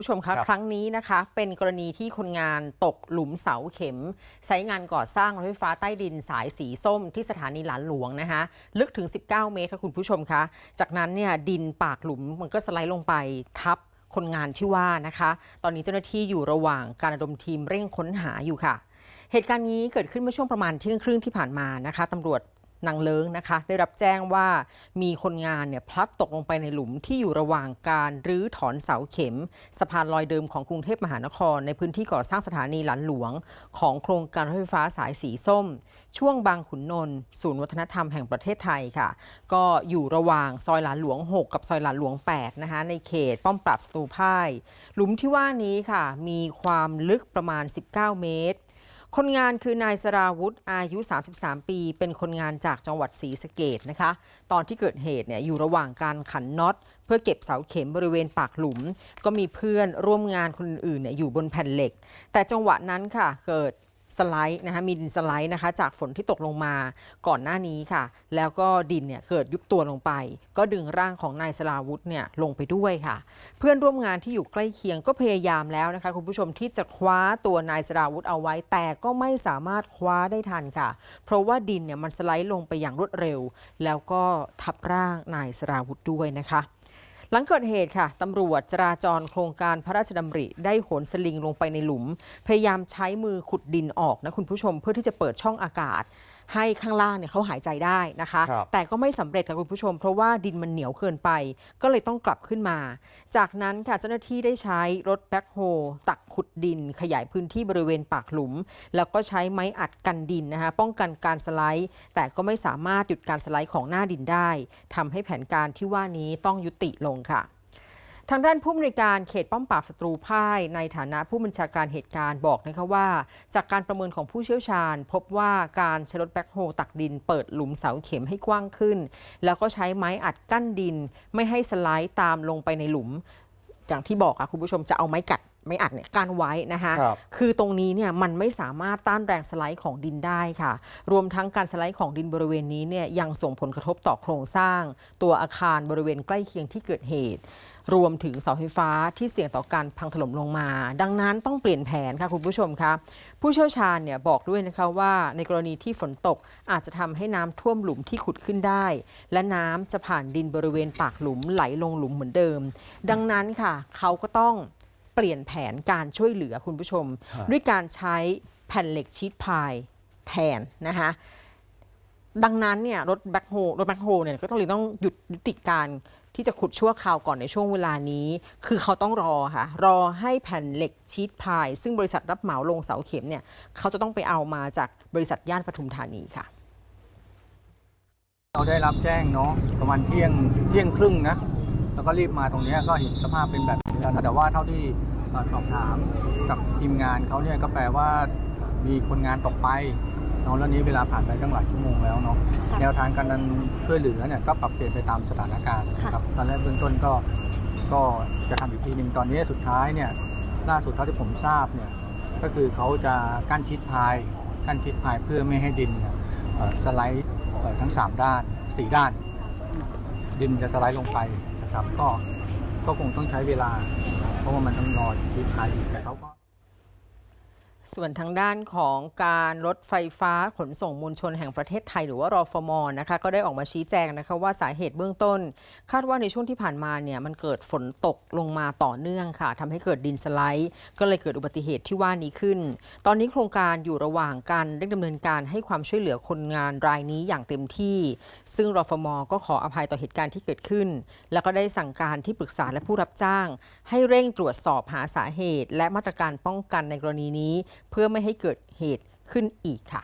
ผู้ชมคะครับครั้งนี้นะคะ เป็นกรณีที่คนงานตกหลุมเสาเข็มไซต์งานก่อสร้างรถไฟฟ้าใต้ดินสายสีส้มที่สถานีหลานหลวงนะคะลึกถึง 19 เมตรค่ะคุณผู้ชมคะจากนั้นเนี่ยดินปากหลุมมันก็สไลด์ลงไปทับคนงานที่ว่านะคะ ตอนนี้เจ้าหน้าที่อยู่ระหว่างการระดมทีมเร่งค้นหาอยู่ค่ะ เหตุการณ์นี้เกิดขึ้นเมื่อช่วงประมาณเที่ยงครึ่งที่ผ่านมานะคะตำรวจ นางเลิงนะคะ ได้รับแจ้งว่ามีคนงานเนี่ยพลัดตกลงไปในหลุมที่อยู่ระหว่างการรื้อถอนเสาเข็ม สะพานลอยเดิมของกรุงเทพมหานคร ในพื้นที่ก่อสร้างสถานีหลันหลวง ของโครงการรถไฟฟ้าสายสีส้ม ช่วงบางขุนนนท์ศูนย์วัฒนธรรมแห่งประเทศไทยค่ะ ก็อยู่ระหว่างซอยหลานหลวง 6 กับซอยหลานหลวง 8 นะคะในเขตป้อมปราบศัตรูพ่าย หลุมที่ว่านี้ค่ะ มีความลึกประมาณ 19 เมตร คนงานคือนายสราวุธอายุ 33 ปี เป็นคนงานจากจังหวัดศรีสะเกดนะคะ ตอนที่เกิดเหตุเนี่ยอยู่ระหว่างการขันน็อต เพื่อเก็บเสาเข็มบริเวณปากหลุม ก็มีเพื่อนร่วมงานคนอื่นๆเนี่ยอยู่บนแผ่นเหล็ก แต่จังหวะนั้นค่ะเกิด สไลด์นะคะมีดินสไลด์นะคะจากฝนที่ตกลงมาก่อนหน้านี้ค่ะ แล้วก็ดินเนี่ยเกิดยุบตัวลงไป ก็ดึงร่างของนายสราวุธเนี่ยลงไปด้วยค่ะ เพื่อนร่วมงานที่อยู่ใกล้เคียงก็พยายามแล้วนะคะคุณผู้ชมที่จะคว้าตัวนายสราวุธเอาไว้ แต่ก็ไม่สามารถคว้าได้ทันค่ะ เพราะว่าดินเนี่ยมันสไลด์ลงไปอย่างรวดเร็ว แล้วก็ทับร่างนายสราวุธด้วยนะคะ หลังเกิดเหตุค่ะตำรวจจราจรโครงการพระราชดำริได้โหนสลิงลงไปในหลุม พยายามใช้มือขุดดินออกนะคุณผู้ชมเพื่อที่จะเปิดช่องอากาศ ให้ข้างล่างเนี่ยเขาหายใจได้นะคะ ครับ แต่ก็ไม่สำเร็จค่ะคุณผู้ชม เพราะว่าดินมันเหนียวเกินไป ก็เลยต้องกลับขึ้นมา จากนั้นค่ะเจ้าหน้าที่ได้ใช้รถแบ็คโฮตักขุดดิน ขยายพื้นที่บริเวณปากหลุม แล้วก็ใช้ไม้อัดกันดินนะคะป้องกันการสไลด์ แต่ก็ไม่สามารถหยุดการสไลด์ของหน้าดินได้ทำให้แผนการที่ว่านี้ต้องยุติลงค่ะ ทางด้านผู้อำนวยการเขตป้อมปราบศัตรูพ่ายในฐานะผู้บัญชาการเหตุการณ์บอกนะคะว่า จากการประเมินของผู้เชี่ยวชาญ พบว่าการใช้รถแบ็คโฮตักดิน เปิดหลุมเสาเข็มให้กว้างขึ้น แล้วก็ใช้ไม้อัดกั้นดิน ไม่ให้สไลด์ตามลงไปในหลุม อย่างที่บอกอะคุณผู้ชมจะเอาไม้กัด ไม้อัดเนี่ยกั้นไว้นะคะครับคือตรงนี้เนี่ยมันไม่สามารถต้านแรงสไลด์ของดินได้ค่ะ รวมทั้งการสไลด์ของดินบริเวณนี้เนี่ยยังส่งผลกระทบต่อโครงสร้าง ตัวอาคารบริเวณใกล้เคียงที่เกิดเหตุรวมถึงเสาไฟฟ้าที่เสี่ยงต่อการพังถล่มลงมา ดังนั้นต้องเปลี่ยนแผนค่ะคุณผู้ชมคะผู้เชี่ยวชาญเนี่ยบอกด้วยนะคะว่าในกรณีที่ฝนตกอาจจะทำให้น้ำท่วมหลุมที่ขุดขึ้นได้ และน้ำจะผ่านดินบริเวณปากหลุมไหลลงหลุมเหมือนเดิม ดังนั้นค่ะ เขาก็ต้องเปลี่ยนแผนการช่วยเหลือคุณผู้ชมครับด้วยการใช้แผ่นเหล็กชีตพายแทนนะคะดังนั้นเนี่ยรถแบ็คโฮรถแบ็คโฮเนี่ยก็ต้องเลยต้องหยุดยุติการที่จะขุดชั่วคราวก่อนในช่วงเวลานี้ คือเขาต้องรอค่ะ รอให้แผ่นเหล็กชีตพาย ซึ่งบริษัทรับเหมาลงเสาเข็มเนี่ยเขาจะต้องไปเอามาจากบริษัทย่านปทุมธานีค่ะ เราได้รับแจ้งเนาะประมาณเที่ยงเที่ยงครึ่งนะ แล้วก็รีบมาตรงเนี้ยก็เห็นสภาพเป็นแบบ นี้แล้วนะแต่ว่าเท่าที่เอ่อสอบถามกับทีมงานเขาเนี่ยก็แปลว่ามีคนงานตกไปเนาะแล้วนี้เวลาผ่านไปตั้งหลายชั่วโมงแล้วเนาะแนวทางการนั้นช่วยเหลือเนี่ยก็ปรับเปลี่ยนไปตามสถานการณ์นะครับตอนแรกเบื้องต้นก็ก็จะทำอีกทีหนึ่งตอนนี้สุดท้ายเนี่ยล่าสุดเท่าที่ผมทราบเนี่ยก็คือเขาจะกั้นชิดพายกั้นชิดพายเพื่อไม่ให้ดินเนี่ยเอ่อสไลด์เอ่อทั้งสามด้านสี่ด้าน ดินจะสไลด์ลงไปนะครับก็ ก็คงต้องใช้เวลา เพราะว่ามันต้องรอชิดพายอีกแต่เขาก็ ส่วนทางด้านของการรถไฟฟ้าขนส่งมวลชนแห่งประเทศไทย หรือว่ารอฟมนะคะก็ได้ออกมาชี้แจงนะคะว่าสาเหตุเบื้องต้น คาดว่าในช่วงที่ผ่านมาเนี่ยมันเกิดฝนตกลงมาต่อเนื่องค่ะทำให้เกิดดินสไลด์ ก็เลยเกิดอุบัติเหตุที่ว่านี้ขึ้น ตอนนี้โครงการอยู่ระหว่างการเร่งดำเนินการให้ความช่วยเหลือคนงานรายนี้อย่างเต็มที่ ซึ่งรอฟมก็ขออภัยต่อเหตุการณ์ที่เกิดขึ้น แล้วก็ได้สั่งการที่ปรึกษาและผู้รับจ้าง ให้เร่งตรวจสอบหาสาเหตุ และมาตรการป้องกันในกรณีนี้เพื่อไม่ให้เกิดเหตุขึ้นอีกค่ะ